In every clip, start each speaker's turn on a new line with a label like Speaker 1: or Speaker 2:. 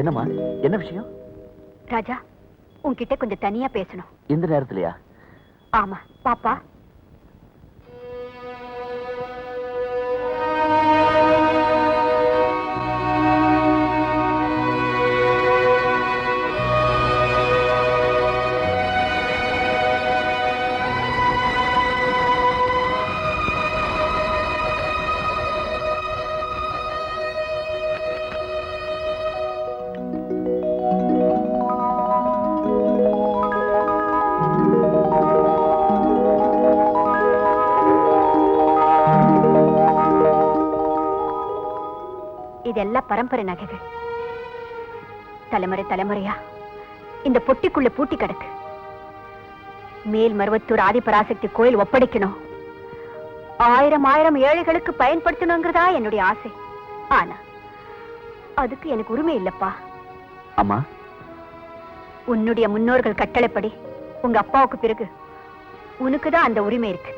Speaker 1: என்னம்மா? என்ன விஷயம்?
Speaker 2: ராஜா உன்கிட்ட கொஞ்சம் தனியா பேசணும்.
Speaker 1: இந்த நேரத்துலயா?
Speaker 2: ஆமா பாப்பா. இதெல்லாம் பரம்பரை நகைகள். தலைமுறை தலைமுறையா இந்த பொட்டிக்குள்ள பூட்டி கிடக்கு. மேல் மருவத்தூர் ஆதிபராசக்தி கோயில் ஒப்படைக்கணும். ஆயிரம் ஆயிரம் ஏழைகளுக்கு பயன்படுத்தணுங்கிறதா என்னுடைய ஆசை. ஆனா அதுக்கு எனக்கு உரிமை இல்லப்பா.
Speaker 1: அம்மா?
Speaker 2: உன்னுடைய முன்னோர்கள் கட்டளைப்படி உங்க அப்பாவுக்கு பிறகு உனக்கு தான் அந்த உரிமை இருக்கு.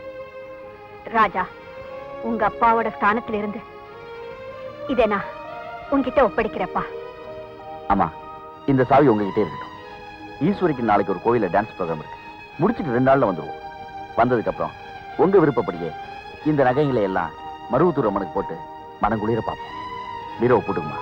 Speaker 2: ராஜா உங்க அப்பாவோட ஸ்தானத்துல இருந்து இதை நான் உன்கிட்ட ஒப்படைக்கிறப்பா
Speaker 1: அம்மா இந்த சாவி உங்ககிட்டே இருக்கட்டும். ஈஸ்வரிக்கு நாளைக்கு ஒரு கோயில டான்ஸ் ப்ரோக்ராம் இருக்கு. முடிச்சுட்டு ரெண்டு நாள்ல வந்துருவோம். வந்ததுக்கு அப்புறம் உங்க விருப்பப்படியே இந்த நகைகளை எல்லாம் மருவத்தூர் அம்மனுக்கு போட்டு மனங்குளிர பார்ப்போம். பீரோவை போட்டுக்குமா?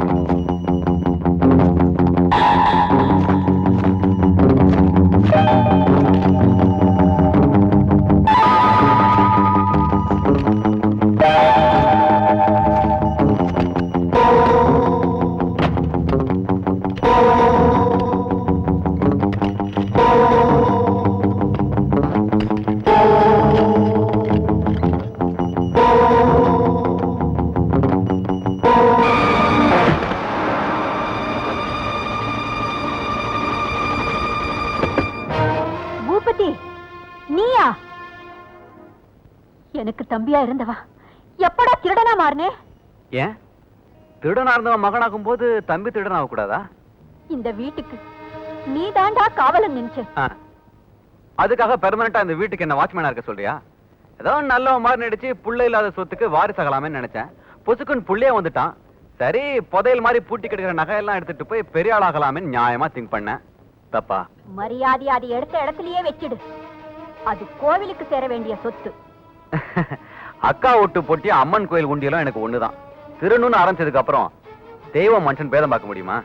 Speaker 2: Thank you. எனக்கு தம்பியா இருந்தவா? எப்படா திருடனா மாறினே?
Speaker 3: ஏன்? திருடனா இருந்தவன் மகனாகும் போது தம்பி திருடன் ஆகக்கூடாதா
Speaker 2: இந்த வீட்டுக்கு நீ தாண்டா காவலன் நினைச்ச.
Speaker 3: அதுக்காக பெர்மனண்டா இந்த வீட்டுக்கு என்ன வாட்ச்மேனா இருக்க சொல்றியா? ஏதோ நல்லவன் மாதிரி நடிச்சு புள்ள இல்லாத சொத்துக்கு வாரிசாகலாமேன்னு நினைச்சேன். பொசுக்குன்னு புள்ளையே வந்துட்டான். சரி புதையல் மாதிரி பூட்டி கிடக்கிற நகையெல்லாம் எடுத்துட்டு போய் பெரிய ஆளாகலாமேன்னு நியாயமா திங்க் பண்ணேன். தப்பா?
Speaker 2: மரியாதை அது எடுத்த இடத்துலயே வச்சிடு. அது கோவிலுக்கு சேர வேண்டிய சொத்து.
Speaker 3: அக்கா ஒட்டு பொட்டி அம்மன் கோயில் உண்டியலும் எனக்கு ஒண்ணுதான். திருநூன்னு ஆரம்பிச்சதுக்கு அப்புறம் தெய்வம் மனுஷன் பேதம் பார்க்க முடியுமா?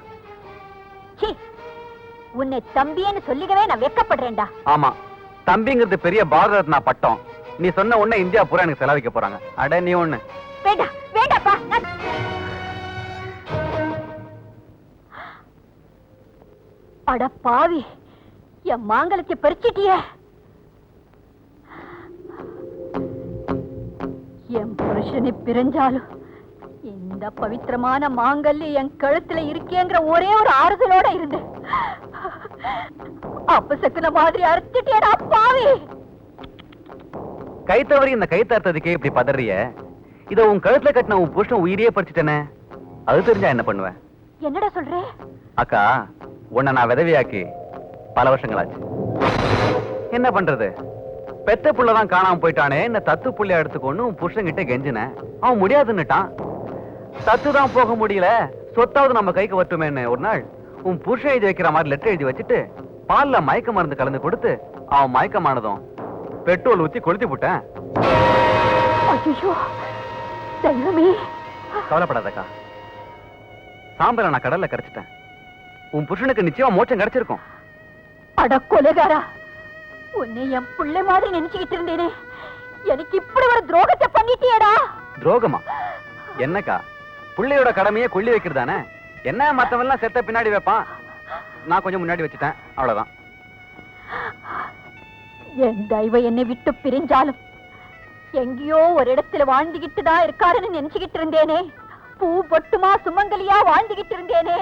Speaker 4: உன்னை தம்பின்னு சொல்லிக்கவே நான் வெக்கப்படுறேன்டா.
Speaker 3: ஆமா. தம்பிங்கிறது பெரிய பாரத ரத்னா பட்டம். நீ சொன்ன உடனே இந்தியா பூரா எனக்கு செலவிக்க போறாங்க. அட நீ ஒண்ணு.
Speaker 4: வேண்டாம் வேண்டாப்பா அட பாவி என் மாங்கலத்தை பறிச்சிட்டியே என் புருஷனை பிரிஞ்சாலும் இந்த பவித்திரமான மாங்கல்ய என் கழுத்துல இருக்கேங்கிற ஒரே ஒரு ஆறுதலோட இருந்தேன் அப்ப சக்குன மாதிரி அறுத்துட்டியடா பாவி.
Speaker 3: கை தவறி இந்த கை தறுத்ததுக்கே இப்படி பதறிய? இத உன் கழுத்துல கட்டின உன் புருஷன் உயிரையே பறிச்சுட்டேனே. அது தெரிஞ்சா என்ன பண்ணுவேன்
Speaker 4: என்னடா சொல்றே?
Speaker 3: அக்கா உன்னை நான் விதவியாக்கி பல வருஷங்களாச்சு. என்ன பண்றது? பெத்த புள்ளதான் காணாம போயிட்டானே இந்த தத்து புள்ளைய எடுத்துக்கொண்டு உன் புருஷன் கிட்ட கெஞ்சினேன் அவன் முடியாதுன்னுட்டான். தத்து தான் போக முடியல சொத்தாவது நம்ம கைக்கு வரட்டுமேன்னு ஒரு நாள் உன் புருஷன் எழுதி வைக்கிற மாதிரி லெட்டர் எழுதி வச்சுட்டு பால்ல மயக்க மருந்து கலந்து கொடுத்து அவன் மயக்கமானதும் பெட்ரோல் ஊத்தி கொளுத்தி விட்டேன் கவலைப்படாதக்கா. சாம்பலை நான் கடல்ல கரைச்சிட்டேன். உன் புருஷனுக்கு நிச்சயமா மோட்சம் கிடைச்சிருக்கும்.
Speaker 4: அட கொலைகாரா. உன்னை என் பிள்ளை மாதிரி நினைச்சுக்கிட்டு இருந்தேனே. எனக்கு இப்படி ஒரு துரோகத்தை பண்ணிட்டியேடா.
Speaker 3: துரோகமா? என்னக்கா? புள்ளையோட கடமையை கொள்ளி வைக்கிறதானே? என்ன மத்தவன் எல்லாம் செத்த பின்னாடி வைப்பான்? நான் கொஞ்சம் முன்னாடி வச்சுட்டேன். அவ்வளவுதான்.
Speaker 4: என் தெய்வம் என்னை விட்டு பிரிஞ்சாலும் எங்கேயோ ஒரு இடத்துல வாழ்ந்துகிட்டு தான் இருக்காருன்னு நினைச்சுக்கிட்டு இருந்தேனே. பூ பொட்டுமா சுமங்கலியா வாழ்ந்துகிட்டு இருந்தேனே.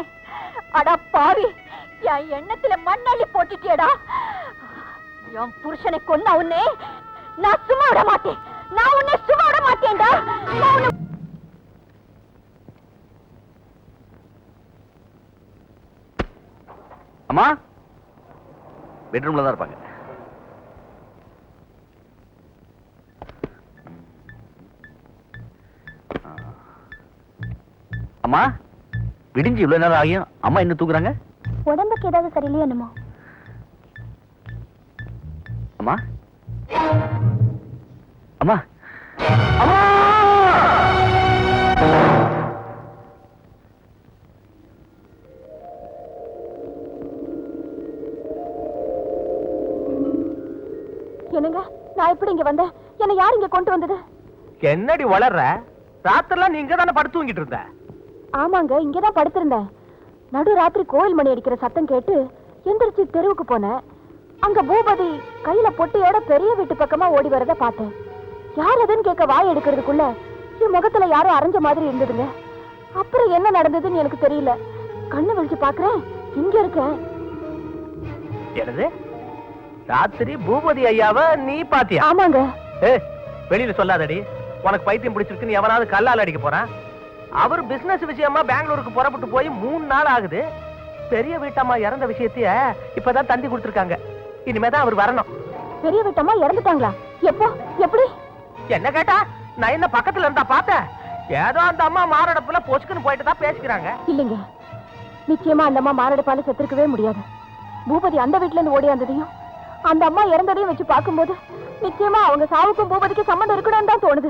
Speaker 4: அட பாவி என் எண்ணத்துல மண்ணள்ளி போட்டுட்டியடா. என் புருஷனை கொன்ன உன்னை நான் சும்மா விட மாட்டேன். நான் உன்னை சும்மா விட மாட்டேன்டா.
Speaker 3: அம்மா பெட்ரூம்ல தான் இருப்பாங்க. அம்மா விடிஞ்சு இவ்வளவு நேரம் ஆகியும் அம்மா இன்னும் தூக்குறாங்க
Speaker 4: உடம்புக்கு ஏதாவது சரியில்லையோ என்னமோ?
Speaker 3: அம்மா. அம்மா!
Speaker 4: என்னங்க? நான் எப்படி இங்க வந்தேன்? என்ன யார் இங்க கொண்டு வந்தது?
Speaker 5: என்னடி வளர்ற? ராத்திரிலாம் நீங்க தானே படுத்து தூங்கிட்டு இருந்த?
Speaker 4: ஆமாங்க இங்கதான் படுத்திருந்தேன். நடு ராத்திரி கோயில் மணி அடிக்கிற சத்தம் கேட்டு எந்திரிச்சு தெருவுக்கு போனேன். அங்க பூபதி கையில பொட்டியோட பெரிய வீட்டு பக்கமா ஓடி வரத பார்த்தேன். யார் அதுன்னு கேட்க வாய் எடுக்கிறதுக்குள்ள என் முகத்துல யாரோ அரைஞ்ச மாதிரி இருந்ததுங்க. அப்புறம் என்ன நடந்ததுன்னு எனக்கு தெரியல. கண்ணு விழிச்சு பாக்குறேன். இங்க இருக்கேன்.
Speaker 5: என்னது? ராத்திரி பூபதி ஐயாவ நீ பாத்தியா?
Speaker 4: ஆமாங்க.
Speaker 5: வெளியில சொல்லாதடி. உனக்கு பைத்தியம் பிடிச்சிருக்குன்னு எவனாவது கல்லால் அடிக்க போறான் அவர் பிசினஸ் விஷயமா பெங்களூருக்கு புறப்பட்டு போய் மூணு நாள் ஆகுது. பெரிய வீட்டம்மா இறந்த விஷயத்தைய இப்பதான் தந்தி கொடுத்துருக்காங்க. இனிமேதான் அவர் வரணும்.
Speaker 4: பெரிய வீட்டம்மா இறந்துட்டாங்களா? எப்போ? எப்படி?
Speaker 5: என்ன கேட்டா? நான் என்ன பக்கத்துல இருந்தா பார்த்தேன் ஏதோ அந்த அம்மா மாரடைப்புல பொசுக்குன்னு போயிட்டு தான் பேசிக்கிறாங்க.
Speaker 4: இல்லைங்க. நிச்சயமா அந்த அம்மா மாரடைப்பால செத்துருக்கவே முடியாது. பூபதி அந்த வீட்டுல இருந்து ஓடியாந்ததையும் அந்த அம்மா இறந்ததையும் வச்சு பார்க்கும்போது நிச்சயமா அவங்க சாவுக்கும் பூபதிக்கு சம்மந்தம் இருக்கணும்னு தான் தோணுது.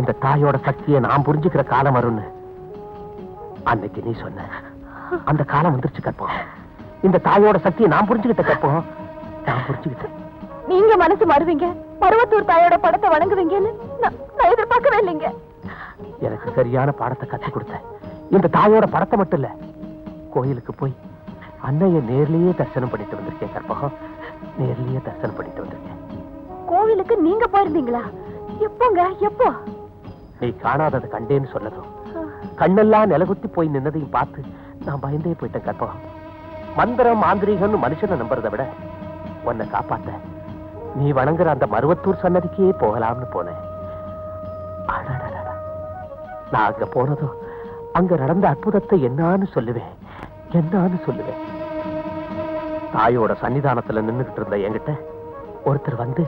Speaker 5: இந்த தாயோட சக்தியை நான் புரிஞ்சுக்கிற காலம் வரும்னு. அன்னைக்கு நீ சொன்ன. அந்த காலம் வந்துருச்சு கற்போம் இந்த தாயோட சக்தியை நான் புரிஞ்சுக்கிட்ட கற்போம் நான் புரிஞ்சுக்கிட்டேன்
Speaker 4: நீங்க மனசு மாறுவீங்க. பருவத்தூர் தாயோட படத்தை வணங்குவீங்கன்னு நான் எதிர்பார்க்கவே இல்லைங்க.
Speaker 5: எனக்கு சரியான பாடத்தை கற்றுக் கொடுத்த. இந்த தாயோட படத்தை மட்டும் இல்ல கோயிலுக்கு போய் அன்னைய நேர்லயே தரிசனம் பண்ணிட்டு வந்திருக்கேன் கற்பகம் நேர்லயே தரிசனம் பண்ணிட்டு வந்திருக்கேன்.
Speaker 4: கோவிலுக்கு நீங்க போயிருந்தீங்களா? எப்போங்க? எப்போ?
Speaker 5: நீ காணாததை கண்டேன்னு சொன்னதும் கண்ணெல்லாம் நிலகுத்தி போய் நின்னதையும் பார்த்து நான் பயந்தே போயிட்டேன் கற்பகம். மந்திரம் மாந்திரீகம்னு மனுஷனை நம்புறதை விட உன்னை காப்பாத்த நீ வணங்குற அந்த மருவத்தூர் சன்னதிக்கே போகலாம்னு போனேன். நான் அங்க போனதும் அங்க நடந்த அற்புதத்தை என்னான்னு சொல்லுவேன். என்னான்னு சொல்லுவேன். தாயோட சன்னிதானத்துல நின்னுகிட்டு இருந்த என்கிட்ட ஒருத்தர் வந்து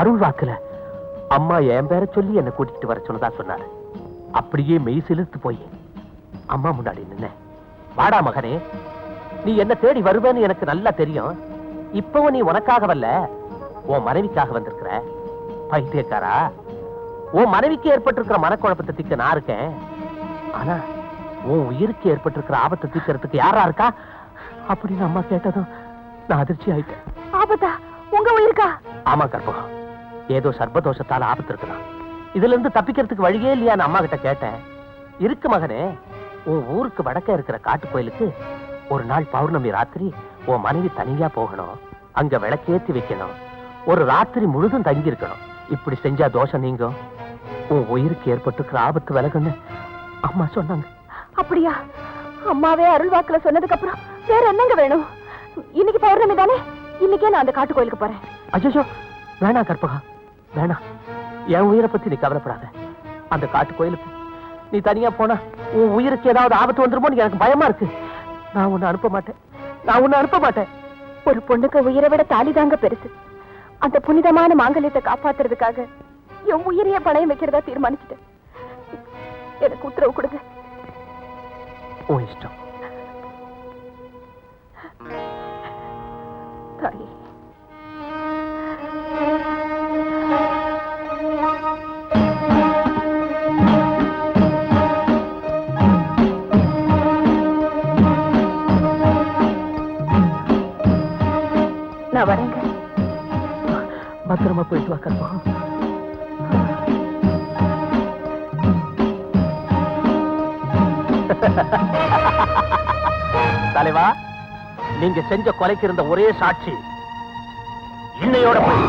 Speaker 5: அருள் வாக்குல அம்மா என் பேரை சொல்லி என்னை கூட்டிட்டு வர சொன்னதா சொன்னாரு. அப்படியே மெய் சிலிர்த்து போய். அம்மா முன்னாடி நின்னேன் வாடா மகனே நீ என்ன தேடி வருவேன்னு எனக்கு நல்லா தெரியும். இப்பவும் நீ உனக்காக வரல உன் மனைவிக்காக வந்திருக்கிற. பைத்தியக்காரா? உன் மனைவிக்கு ஏற்பட்டிருக்கிற மனக்குழப்பத்தை தீர்க்க நான் இருக்கேன். ஆனா உன் உயிருக்கு ஏற்பட்டிருக்கிற ஆபத்தை தீர்க்கறதுக்கு யாரா இருக்கா? அப்படின்னு அம்மா கேட்டதும் நான் அதிர்ச்சி ஆயிட்டேன்
Speaker 4: ஆபத்தா? உங்க உயிருக்கா?
Speaker 5: ஆமா கற்பகம். ஏதோ சர்பதோஷத்தால ஆபத்து இருக்குதான் இதுல இருந்து தப்பிக்கிறதுக்கு வழியே இல்லையான்னு அம்மா கிட்ட கேட்டேன். இருக்கு மகனே உன் ஊருக்கு வடக்க இருக்கிற காட்டு கோயிலுக்கு ஒரு நாள் பௌர்ணமி ராத்திரி உன் மனைவி தனியா போகணும். அங்க விளக்கேத்தி வைக்கணும். ஒரு ராத்திரி முழுதும் தங்கி இருக்கணும் இப்படி செஞ்சா தோஷம் நீங்கும். உன் உயிருக்கு ஏற்பட்டிருக்கிற ஆபத்து விலகுன்னு அம்மா சொன்னாங்க.
Speaker 4: அப்படியா? அம்மாவே அருள் வாக்குல சொன்னதுக்கு அப்புறம் வேற என்னங்க வேணும்? இன்னைக்கு பௌர்ணமி தானே? இன்னைக்கே நான் அந்த காட்டு கோயிலுக்கு போறேன்.
Speaker 5: அஜயோ வேணாம் கற்பகா. வேணாம் என் உயிரை பத்தி நீ கவலைப்படாத. அந்த காட்டு கோயிலுக்கு நீ தனியா போனா உன் உயிருக்கு ஏதாவது ஆபத்து வந்துருமோன்னு எனக்கு பயமா இருக்கு. நான் உன்னை அனுப்ப மாட்டேன். நான் உன்னை அனுப்ப மாட்டேன்.
Speaker 4: ஒரு பொண்ணுக்கு உயிரை விட தாலிதாங்க பெருசு. அந்த புனிதமான மாங்கல்யத்தை காப்பாத்துறதுக்காக என் உயிரையே பணயம் வைக்கிறதா தீர்மானிச்சிட்டேன். எனக்கு உத்தரவு கொடுங்க.
Speaker 5: உன் இஷ்டம். பத்திரமா போயிட்டு வா தலைவா நீங்க செஞ்ச கொலைக்கு இருந்த ஒரே சாட்சி. இன்னையோட போய்